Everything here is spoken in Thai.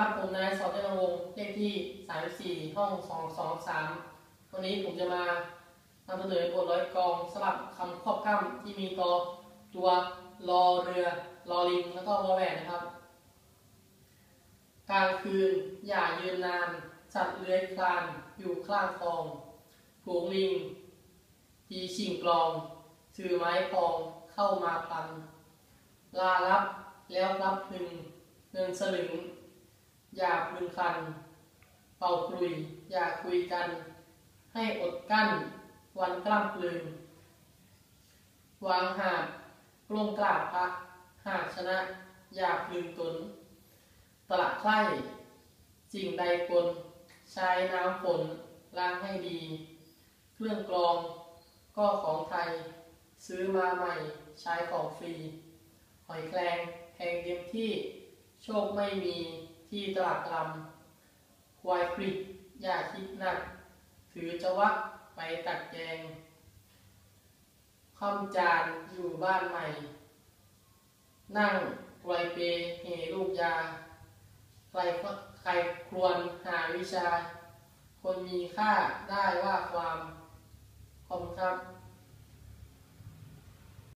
ครับ ผมนายสอบเทนวงศ์เลขที่ 34 ห้อง 223 วันนี้ผมจะมานำเสนอบทร้อยกองสลับคำครอบคำที่มีต่อตัวรอเรือรอลิงแล้วก็วอแหวนนะครับ กลางคืนอย่ายืนนานสัตว์เลื้อยคลานอยู่ข้างคลองผูงลิงทีชิงกลองถือไม้พองเข้ามาพัน ลารับแล้วรับพึงเงินสลึง อย่าพึงคัน เป่าคลุย อย่าคุยกัน ให้อดกั้น วันกล้ำกลืน วางหาดกลงกราบพระหากชนะ อย่าพึงตน ตละไข่สิ่งใดกลใช้น้ำฝนล้างให้ดี เครื่องกรองก็ของไทย ซื้อมาใหม่ใช้ของฟรี หอยแครงแพงเต็มที่ โชคไม่มี ที่ตลาดลำควายปริกอย่าคิดหนัก ถือจะวักไปตัดแกงคำจานอยู่บ้านใหม่ นั่งไวเปเหลูกยาใครใครควรหาวิชา คนมีค่าได้ว่าความขอบคุณครับ